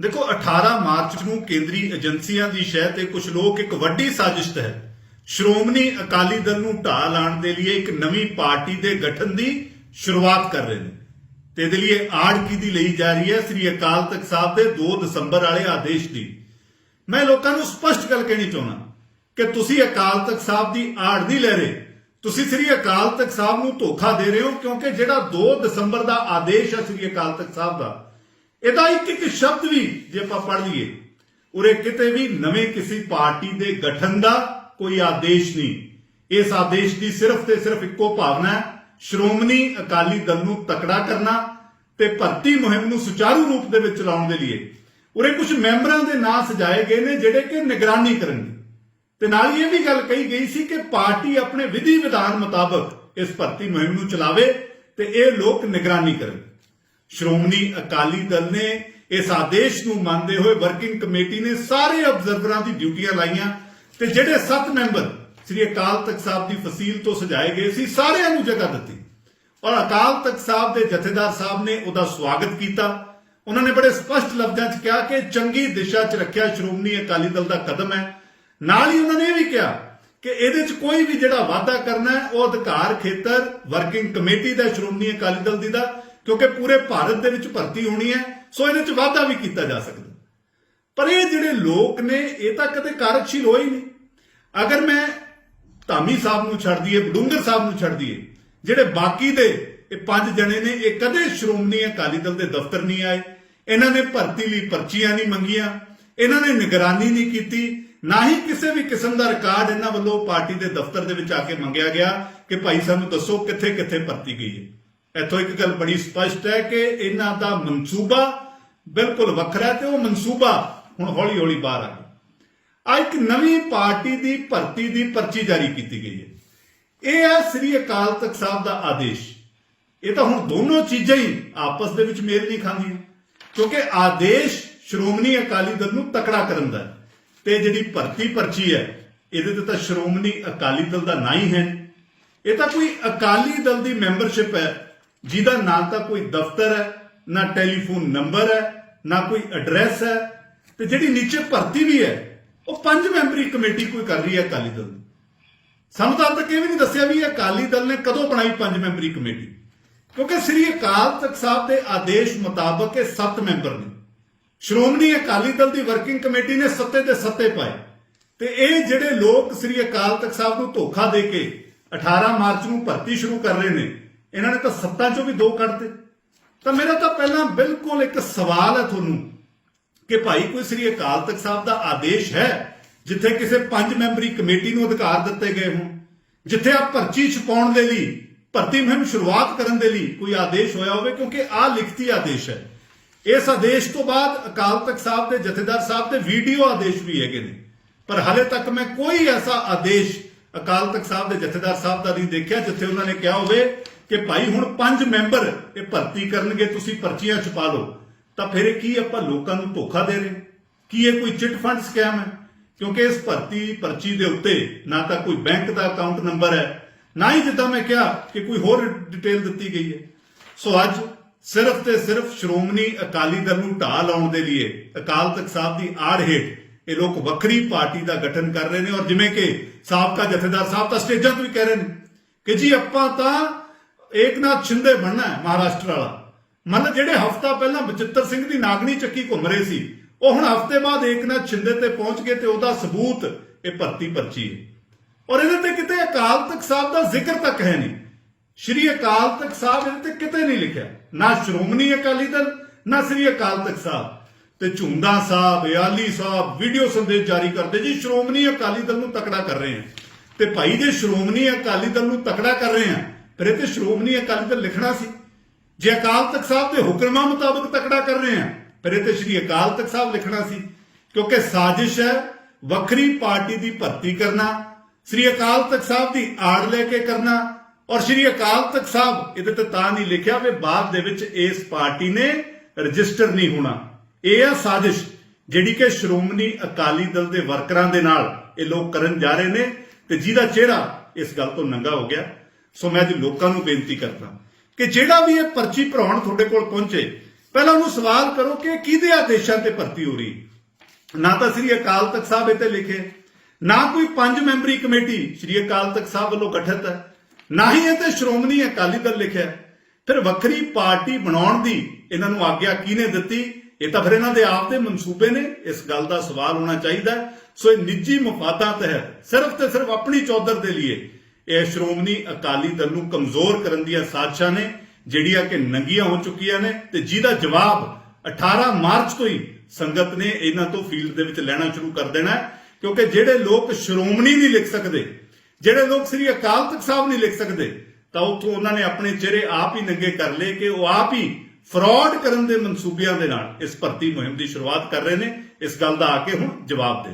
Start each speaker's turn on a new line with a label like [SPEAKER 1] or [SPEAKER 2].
[SPEAKER 1] ਦੇਖੋ 18 ਮਾਰਚ ਨੂੰ ਕੇਂਦਰੀ ਏਜੰਸੀਆਂ ਦੀ ਸ਼ਹਿ ਤੇ ਕੁਝ ਲੋਕ ਇੱਕ ਵੱਡੀ ਸਾਜ਼ਿਸ਼ ਤਹਿਤ ਸ਼੍ਰੋਮਣੀ ਅਕਾਲੀ ਦਲ ਨੂੰ ਢਾਹ ਲਾਉਣ ਦੇ ਲਈ ਇੱਕ ਨਵੀਂ ਪਾਰਟੀ ਦੇ ਗਠਨ ਦੀ ਸ਼ੁਰੂਆਤ ਕਰ ਰਹੇ ਨੇ। ਤੇ ਇਹਦੇ ਲਈ ਇਹ ਆੜ ਕਿਹਦੀ ਲਈ ਜਾ ਰਹੀ ਹੈ ਸ੍ਰੀ ਅਕਾਲ ਤਖਤ ਸਾਹਿਬ ਦੇ 2 ਦਸੰਬਰ ਵਾਲੇ ਆਦੇਸ਼ ਦੀ। ਮੈਂ ਲੋਕਾਂ ਨੂੰ ਸਪਸ਼ਟ ਗੱਲ ਕਹਿਣੀ ਚਾਹੁੰਦਾ ਕਿ ਤੁਸੀਂ ਅਕਾਲ ਤਖਤ ਸਾਹਿਬ ਦੀ ਆੜ ਨਹੀਂ ਲੈ ਰਹੇ। ਤੁਸੀਂ ਸ੍ਰੀ ਅਕਾਲ ਤਖਤ ਸਾਹਿਬ ਨੂੰ ਧੋਖਾ ਦੇ ਰਹੇ ਹੋ ਕਿਉਂਕਿ ਜਿਹੜਾ 2 ਦਸੰਬਰ ਦਾ ਆਦੇਸ਼ ਹੈ ਸ੍ਰੀ ਅਕਾਲ ਤਖਤ ਸਾਹਿਬ ਦਾ ਇਹਦਾ ਇੱਕ ਇੱਕ ਸ਼ਬਦ ਵੀ ਜੇ ਆਪਾਂ ਪੜ੍ਹ ਲਈਏ, ਉਰੇ ਕਿਤੇ ਵੀ ਨਵੇਂ ਕਿਸੇ ਪਾਰਟੀ ਦੇ ਗਠਨ ਦਾ ਕੋਈ ਆਦੇਸ਼ ਨਹੀਂ। ਇਸ ਆਦੇਸ਼ ਦੀ ਸਿਰਫ ਤੇ ਸਿਰਫ ਇੱਕੋ ਭਾਵਨਾ ਹੈ, ਸ਼੍ਰੋਮਣੀ ਅਕਾਲੀ ਦਲ ਨੂੰ ਤਕੜਾ ਕਰਨਾ ਤੇ ਭਰਤੀ ਮੁਹਿੰਮ ਨੂੰ ਸੁਚਾਰੂ ਰੂਪ ਦੇ ਵਿੱਚ ਚਲਾਉਣ ਦੇ ਲਈ ਉਰੇ ਕੁਝ ਮੈਂਬਰਾਂ ਦੇ ਨਾਂ ਸਜਾਏ ਗਏ ਨੇ ਜਿਹੜੇ ਕਿ ਨਿਗਰਾਨੀ ਕਰਨਗੇ। ਤੇ ਨਾਲ ਹੀ ਇਹ ਵੀ ਗੱਲ ਕਹੀ ਗਈ ਸੀ ਕਿ ਪਾਰਟੀ ਆਪਣੇ ਵਿਧੀ ਵਿਧਾਨ ਮੁਤਾਬਕ ਇਸ ਭਰਤੀ ਮੁਹਿੰਮ ਨੂੰ ਚਲਾਵੇ ਤੇ ਇਹ ਲੋਕ ਨਿਗਰਾਨੀ ਕਰਨ। ਸ਼੍ਰੋਮਣੀ ਅਕਾਲੀ ਦਲ ਨੇ ਇਸ ਆਦੇਸ਼ ਨੂੰ ਮੰਨਦੇ ਹੋਏ ਵਰਕਿੰਗ ਕਮੇਟੀ ਨੇ ਸਾਰੇ ਅਬਜ਼ਰਵਰਾਂ ਦੀ ਡਿਊਟੀਆਂ ਲਾਈਆਂ ਤੇ ਜਿਹੜੇ 7 ਮੈਂਬਰ ਸ੍ਰੀ ਅਕਾਲ ਤਖਤ ਸਾਹਿਬ ਦੀ ਫਸੀਲ ਤੋਂ ਸਜਾਏ ਗਏ ਸੀ, ਸਾਰਿਆਂ ਨੂੰ ਜਗ੍ਹਾ ਦਿੱਤੀ। ਔਰ ਅਕਾਲ ਤਖਤ ਸਾਹਿਬ ਦੇ ਜਥੇਦਾਰ ਸਾਹਿਬ ਨੇ ਉਹਦਾ ਸਵਾਗਤ ਕੀਤਾ। ਉਹਨਾਂ ਨੇ ਬੜੇ ਸਪਸ਼ਟ ਲਫ਼ਜ਼ਾਂ 'ਚ ਕਿਹਾ ਕਿ ਚੰਗੀ ਦਿਸ਼ਾ 'ਚ ਰੱਖਿਆ ਸ਼੍ਰੋਮਣੀ ਅਕਾਲੀ ਦਲ ਦਾ ਕਦਮ ਹੈ। ਨਾਲ ਹੀ ਉਹਨਾਂ ਨੇ ਇਹ ਵੀ ਕਿਹਾ ਕਿ ਇਹਦੇ 'ਚ ਕੋਈ ਵੀ ਜਿਹੜਾ ਵਾਅਦਾ ਕਰਨਾ ਹੈ, ਉਹ ਅਧਿਕਾਰ ਖੇਤਰ ਵਰਕਿੰਗ ਕਮੇਟੀ ਦਾ, ਸ਼੍ਰੋਮਣੀ ਅਕਾਲੀ ਦਲ ਦੀ ਦਾ। ਕਿਉਂਕਿ ਪੂਰੇ ਭਾਰਤ ਦੇ ਵਿੱਚ ਭਰਤੀ ਹੋਣੀ ਹੈ, ਸੋ ਇਹਦੇ 'ਚ ਵਾਧਾ ਵੀ ਕੀਤਾ ਜਾ ਸਕਦਾ। ਪਰ ਇਹ ਜਿਹੜੇ ਲੋਕ ਨੇ, ਇਹ ਤਾਂ ਕਦੇ ਕਾਰਜਸ਼ੀਲ ਹੋਏ ਹੀ ਨਹੀਂ। ਅਗਰ ਮੈਂ ਧਾਮੀ ਸਾਹਿਬ ਨੂੰ ਛੱਡ ਦਈਏ ਬਡੂੰਗਰ ਸਾਹਿਬ ਨੂੰ ਛੱਡ ਦਈਏ, ਜਿਹੜੇ ਬਾਕੀ ਦੇ ਇਹ ਪੰਜ ਜਣੇ ਨੇ, ਇਹ ਕਦੇ ਸ਼੍ਰੋਮਣੀ ਅਕਾਲੀ ਦਲ ਦੇ ਦਫ਼ਤਰ ਨਹੀਂ ਆਏ। ਇਹਨਾਂ ਨੇ ਭਰਤੀ ਲਈ ਪਰਚੀਆਂ ਨਹੀਂ ਮੰਗੀਆਂ, ਇਹਨਾਂ ਨੇ ਨਿਗਰਾਨੀ ਨਹੀਂ ਕੀਤੀ, ਨਾ ਹੀ ਕਿਸੇ ਵੀ ਕਿਸਮ ਦਾ ਰਿਕਾਰਡ ਇਹਨਾਂ ਵੱਲੋਂ ਪਾਰਟੀ ਦੇ ਦਫ਼ਤਰ ਦੇ ਵਿੱਚ ਆ ਕੇ ਮੰਗਿਆ ਗਿਆ ਕਿ ਭਾਈ ਸਾਨੂੰ ਦੱਸੋ ਕਿੱਥੇ ਕਿੱਥੇ ਭਰਤੀ ਗਈ ਹੈ। ਇੱਥੋਂ ਇੱਕ ਗੱਲ ਬੜੀ ਸਪਸ਼ਟ ਹੈ ਕਿ ਇਹਨਾਂ ਦਾ ਮਨਸੂਬਾ ਬਿਲਕੁਲ ਵੱਖਰਾ ਹੈ ਤੇ ਉਹ ਮਨਸੂਬਾ ਹੁਣ ਹੌਲੀ ਹੌਲੀ ਬਾਹਰ ਆ ਗਿਆ ਆ ਇੱਕ ਨਵੀਂ ਪਾਰਟੀ ਦੀ ਭਰਤੀ ਦੀ ਪਰਚੀ ਜਾਰੀ ਕੀਤੀ ਗਈ ਹੈ। ਇਹ ਹੈ ਸ੍ਰੀ ਅਕਾਲ ਤਖਤ ਸਾਹਿਬ ਦਾ ਆਦੇਸ਼। ਇਹ ਤਾਂ ਹੁਣ ਦੋਨੋਂ ਚੀਜ਼ਾਂ ਹੀ ਆਪਸ ਦੇ ਵਿੱਚ ਮੇਲ ਨਹੀਂ ਖਾਂਦੀਆਂ। ਕਿਉਂਕਿ ਆਦੇਸ਼ ਸ਼੍ਰੋਮਣੀ ਅਕਾਲੀ ਦਲ ਨੂੰ ਤਕੜਾ ਕਰਨ ਦਾ ਹੈ। ਤੇ ਜਿਹੜੀ ਭਰਤੀ ਪਰਚੀ ਹੈ, ਇਹਦੇ ਤੇ ਤਾਂ ਸ਼੍ਰੋਮਣੀ ਅਕਾਲੀ ਦਲ ਦਾ ਨਾਂ ਹੀ ਹੈ। ਇਹ ਤਾਂ ਕੋਈ ਅਕਾਲੀ ਦਲ ਦੀ ਮੈਂਬਰਸ਼ਿਪ ਹੈ। ਜਿਹਦਾ ਨਾ ਤਾਂ ਕੋਈ ਦਫ਼ਤਰ ਹੈ, ਨਾ ਟੈਲੀਫੋਨ ਨੰਬਰ ਹੈ, ਨਾ ਕੋਈ ਐਡਰੈਸ ਹੈ, ਤੇ ਜਿਹੜੀ ਨੀਚੇ ਭਰਤੀ ਵੀ ਹੈ, ਉਹ ਪੰਜ ਮੈਂਬਰੀ ਕਮੇਟੀ ਕੋਈ ਕਰ ਰਹੀ ਹੈ ਅਕਾਲੀ ਦਲ ਦੀ। ਸਾਨੂੰ ਤਾਂ ਤੱਕ ਇਹ ਵੀ ਨਹੀਂ ਦੱਸਿਆ ਵੀ ਇਹ ਅਕਾਲੀ ਦਲ ਨੇ ਕਦੋਂ ਬਣਾਈ ਪੰਜ ਮੈਂਬਰੀ ਕਮੇਟੀ। ਕਿਉਂਕਿ ਸ੍ਰੀ ਅਕਾਲ ਤਖਤ ਸਾਹਿਬ ਦੇ ਆਦੇਸ਼ ਮੁਤਾਬਕ ਇਹ ਸੱਤ ਮੈਂਬਰ ਨੇ। ਸ਼੍ਰੋਮਣੀ ਅਕਾਲੀ ਦਲ ਦੀ ਵਰਕਿੰਗ ਕਮੇਟੀ ਨੇ ਸੱਤੇ ਦੇ ਸੱਤੇ ਪਾਏ। ਤੇ ਇਹ ਜਿਹੜੇ ਲੋਕ ਸ੍ਰੀ ਅਕਾਲ ਤਖਤ ਸਾਹਿਬ ਨੂੰ ਧੋਖਾ ਦੇ ਕੇ 18 ਮਾਰਚ ਨੂੰ ਭਰਤੀ ਸ਼ੁਰੂ ਕਰ ਰਹੇ ਨੇ ਇਹਨਾਂ ਨੇ ਤਾਂ ਸੱਤਾਂ ਚੋਂ ਵੀ ਦੋ ਕੱਢਤੇ। ਤਾਂ ਮੇਰਾ ਤਾਂ ਪਹਿਲਾਂ ਬਿਲਕੁਲ ਇੱਕ ਸਵਾਲ ਹੈ ਤੁਹਾਨੂੰ ਕਿ ਭਾਈ ਕੋਈ ਸ੍ਰੀ ਅਕਾਲ ਤਖਤ ਸਾਹਿਬ ਦਾ ਆਦੇਸ਼ ਹੈ, ਜਿੱਥੇ ਕਿਸੇ ਪੰਜ ਮੈਂਬਰੀ ਕਮੇਟੀ ਨੂੰ ਅਧਿਕਾਰ ਦਿੱਤੇ ਗਏ ਹੋਣ, ਜਿੱਥੇ ਆ ਪਰਚੀ ਛਪਾਉਣ ਦੇ ਲਈ, ਭਰਤੀ ਮੁਹਿੰਮ ਸ਼ੁਰੂਆਤ ਕਰਨ ਦੇ ਲਈ ਕੋਈ ਆਦੇਸ਼ ਹੋਇਆ ਹੋਵੇ, ਕਿਉਂਕਿ ਆ ਲਿਖਤੀ ਆਦੇਸ਼ ਹੈ। ਇਸ ਆਦੇਸ਼ ਤੋਂ ਬਾਅਦ ਅਕਾਲ ਤਖਤ ਸਾਹਿਬ ਦੇ ਜਥੇਦਾਰ ਸਾਹਿਬ ਦੇ ਵੀਡੀਓ ਆਦੇਸ਼ ਵੀ ਹੈਗੇ ਨੇ। ਪਰ ਹਾਲੇ ਤੱਕ ਮੈਂ ਕੋਈ ਐਸਾ ਆਦੇਸ਼ ਅਕਾਲ ਤਖਤ ਸਾਹਿਬ ਦੇ ਜਥੇਦਾਰ ਸਾਹਿਬ ਦਾ ਨਹੀਂ ਦੇਖਿਆ, ਜਿੱਥੇ ਉਹਨਾਂ ਨੇ ਕਿਹਾ ਹੋਵੇ ਕਿ ਭਾਈ ਹੁਣ ਪੰਜ ਮੈਂਬਰ ਇਹ ਭਰਤੀ ਕਰਨਗੇ, ਤੁਸੀਂ ਪਰਚੀਆਂ ਛਪਾ ਲਓ, ਤਾਂ ਫਿਰ ਇਹ ਕੀ ਆਪਾਂ ਲੋਕਾਂ ਨੂੰ ਧੋਖਾ ਦੇ ਰਹੇ? ਕੀ ਇਹ ਕੋਈ ਚਿਟ ਫੰਡ ਸਕੈਮ ਹੈ? ਕਿਉਂਕਿ ਇਸ ਭਰਤੀ, ਪਰਚੀ ਦੇ ਉੱਤੇ ਨਾ ਤਾਂ ਕੋਈ ਬੈਂਕ ਦਾ ਅਕਾਊਂਟ ਨੰਬਰ ਹੈ, ਨਾ ਹੀ ਜਿੱਦਾਂ ਮੈਂ ਕਿਹਾ ਕਿ ਕੋਈ ਹੋਰ ਡਿਟੇਲ ਦਿੱਤੀ ਗਈ ਹੈ। ਸੋ ਅੱਜ ਸਿਰਫ ਤੇ ਸਿਰਫ ਸ਼੍ਰੋਮਣੀ ਅਕਾਲੀ ਦਲ ਨੂੰ ਢਾਹ ਲਾਉਣ ਦੇ ਲਈ ਅਕਾਲ ਤਖਤ ਸਾਹਿਬ ਦੀ ਆੜ ਹੇਠ ਇਹ ਲੋਕ ਵੱਖਰੀ ਪਾਰਟੀ ਦਾ ਗਠਨ ਕਰ ਰਹੇ ਨੇ ਔਰ ਜਿਵੇਂ ਕਿ ਸਾਬਕਾ ਜਥੇਦਾਰ ਸਾਹਿਬ ਤਾਂ ਸਟੇਜਾਂ ਤੋਂ ਵੀ ਕਹਿ ਰਹੇ ਨੇ ਕਿ ਜੀ ਆਪਾਂ ਤਾਂ ਏਕਨਾਥ ਸ਼ਿੰਦੇ ਬਣਨਾ ਹੈ ਮਹਾਰਾਸ਼ਟਰ ਵਾਲਾ। ਮਤਲਬ ਜਿਹੜੇ ਹਫਤਾ ਪਹਿਲਾਂ ਬਚਿੱਤਰ ਸਿੰਘ ਦੀ ਨਾਗਣੀ ਚੱਕੀ ਘੁੰਮ ਰਹੇ ਸੀ, ਉਹ ਹੁਣ ਹਫ਼ਤੇ ਬਾਅਦ ਏਕਨਾਥ ਸ਼ਿੰਦੇ ਤੇ ਪਹੁੰਚ ਗਏ ਤੇ ਉਹਦਾ ਸਬੂਤ ਇਹ ਭਰਤੀ ਪਰਚੀ ਹੈ। ਔਰ ਇਹਦੇ ਤੇ ਕਿਤੇ ਅਕਾਲ ਤਖਤ ਸਾਹਿਬ ਦਾ ਜ਼ਿਕਰ ਤੱਕ ਹੈ ਨਹੀਂ। ਸ਼੍ਰੀ ਅਕਾਲ ਤਖਤ ਸਾਹਿਬ ਇਹਦੇ ਤੇ ਕਿਤੇ ਨਹੀਂ ਲਿਖਿਆ। ਨਾ ਸ਼੍ਰੋਮਣੀ ਅਕਾਲੀ ਦਲ, ਨਾ ਸ਼੍ਰੀ ਅਕਾਲ ਤਖਤ ਸਾਹਿਬ। ਤੇ ਝੁੰਦਾ ਸਾਹਿਬ ਯਾਲੀ ਸਾਹਿਬ ਵੀਡੀਓ ਸੰਦੇਸ਼ ਜਾਰੀ ਕਰਦੇ ਜੀ, ਸ਼੍ਰੋਮਣੀ ਅਕਾਲੀ ਦਲ ਨੂੰ ਤਕੜਾ ਕਰ ਰਹੇ ਹਾਂ। ਤੇ ਭਾਈ ਜੇ ਸ਼੍ਰੋਮਣੀ ਅਕਾਲੀ ਦਲ ਨੂੰ ਤਕੜਾ ਕਰ ਰਹੇ ਹਾਂ ਫਿਰ ਇਹ ਤੇ ਸ਼੍ਰੋਮਣੀ ਅਕਾਲੀ ਦਲ ਲਿਖਣਾ ਸੀ। ਜੇ ਅਕਾਲ ਤਖਤ ਸਾਹਿਬ ਦੇ ਹੁਕਮਾਂ ਮੁਤਾਬਕ ਤਕੜਾ ਕਰ ਰਹੇ ਹਾਂ ਫਿਰ ਇਹ ਤੇ ਸ਼੍ਰੀ ਅਕਾਲ ਤਖਤ ਸਾਹਿਬ ਲਿਖਣਾ ਸੀ, ਕਿਉਂਕਿ ਸਾਜ਼ਿਸ਼ ਹੈ ਵੱਖਰੀ ਪਾਰਟੀ ਦੀ ਭਰਤੀ ਕਰਨਾ, ਸ਼੍ਰੀ ਅਕਾਲ ਤਖਤ ਸਾਹਿਬ ਦੀ ਆੜ ਲੈ ਕੇ ਕਰਨਾ, ਔਰ ਸ਼੍ਰੀ ਅਕਾਲ ਤਖਤ ਸਾਹਿਬ ਇਹਦੇ ਤੇ ਤਾਂ ਨਹੀਂ ਲਿਖਿਆ ਵੀ ਬਾਅਦ ਦੇ ਵਿੱਚ ਇਸ ਪਾਰਟੀ ਨੇ ਰਜਿਸਟਰ ਨਹੀਂ ਹੋਣਾ। ਇਹ ਆ ਸਾਜ਼ਿਸ਼ ਜਿਹੜੀ ਕਿ ਸ਼੍ਰੋਮਣੀ ਅਕਾਲੀ ਦਲ ਦੇ ਵਰਕਰਾਂ ਦੇ ਨਾਲ ਇਹ ਲੋਕ ਕਰਨ ਜਾ ਰਹੇ ਨੇ ਤੇ ਜਿਹਦਾ ਚਿਹਰਾ ਇਸ ਗੱਲ ਤੋਂ ਨੰਗਾ ਹੋ ਗਿਆ। ਸੋ ਮੈਂ ਅੱਜ ਲੋਕਾਂ ਨੂੰ ਬੇਨਤੀ ਕਰਦਾ ਕਿ ਜਿਹੜਾ ਵੀ ਇਹ ਪਰਚੀ ਭਰਾਉਣ ਤੁਹਾਡੇ ਕੋਲ ਪਹੁੰਚੇ, ਪਹਿਲਾਂ ਉਹਨੂੰ ਸਵਾਲ ਕਰੋ ਕਿ ਕਿਹਦੇ ਆਦੇਸ਼ਾਂ ਤੇ ਭਰਤੀ ਹੋ ਰਹੀ? ਨਾ ਤਾਂ ਸ੍ਰੀ ਅਕਾਲ ਤਖਤ ਸਾਹਿਬ ਇੱਥੇ ਲਿਖੇ, ਨਾ ਕੋਈ ਪੰਜ ਮੈਂਬਰੀ ਕਮੇਟੀ ਸ੍ਰੀ ਅਕਾਲ ਤਖਤ ਸਾਹਿਬ ਵੱਲੋਂ ਗਠਿਤ ਹੈ, ਨਾ ਹੀ ਇਹ ਤੇ ਸ਼੍ਰੋਮਣੀ ਅਕਾਲੀ ਦਲ ਲਿਖਿਆ ਫਿਰ ਵੱਖਰੀ ਪਾਰਟੀ ਬਣਾਉਣ ਦੀ ਇਹਨਾਂ ਨੂੰ ਆਗਿਆ ਕਿਹਨੇ ਦਿੱਤੀ? ਇਹ ਤਾਂ ਫਿਰ ਇਹਨਾਂ ਦੇ ਆਪ ਦੇ ਮਨਸੂਬੇ ਨੇ, ਇਸ ਗੱਲ ਦਾ ਸਵਾਲ ਹੋਣਾ ਚਾਹੀਦਾ ਸੋ ਇਹ ਨਿੱਜੀ ਮਫਾਦਾਂ ਤਹਿਤ ਸਿਰਫ ਤੇ ਸਿਰਫ ਆਪਣੀ ਚੌਧਰ ਦੇ ਲਈ ਇਹ ਸ਼੍ਰੋਮਣੀ ਅਕਾਲੀ ਦਲ ਨੂੰ ਕਮਜ਼ੋਰ ਕਰਨ ਦੀਆਂ ਸਾਜ਼ਿਸ਼ਾਂ ਨੇ, ਜਿਹੜੀਆਂ ਕਿ ਨੰਗੀਆਂ ਹੋ ਚੁੱਕੀਆਂ ਨੇ ਤੇ ਜਿਹਦਾ ਜਵਾਬ 18 ਮਾਰਚ ਤੋਂ ਹੀ ਸੰਗਤ ਨੇ ਇਹਨਾਂ ਤੋਂ ਫੀਲਡ ਦੇ ਵਿੱਚ ਲੈਣਾ ਸ਼ੁਰੂ ਕਰ ਦੇਣਾ ਕਿਉਂਕਿ ਜਿਹੜੇ ਲੋਕ ਸ਼੍ਰੋਮਣੀ ਨਹੀਂ ਲਿਖ ਸਕਦੇ, ਜਿਹੜੇ ਲੋਕ ਸ੍ਰੀ ਅਕਾਲ ਤਖਤ ਸਾਹਿਬ ਨਹੀਂ ਲਿਖ ਸਕਦੇ, ਤਾਂ ਉੱਥੋਂ ਉਹਨਾਂ ਨੇ ਆਪਣੇ ਚਿਹਰੇ ਆਪ ਹੀ ਨੰਗੇ ਕਰ ਲਏ ਕਿ ਉਹ ਆਪ ਹੀ ਫਰਾਡ ਕਰਨ ਦੇ ਮਨਸੂਬਿਆਂ ਦੇ ਨਾਲ ਇਸ ਭਰਤੀ ਮੁਹਿੰਮ ਦੀ ਸ਼ੁਰੂਆਤ ਕਰ ਰਹੇ ਨੇ। ਇਸ ਗੱਲ ਦਾ ਆ ਕੇ ਹੁਣ ਜਵਾਬ ਦੇ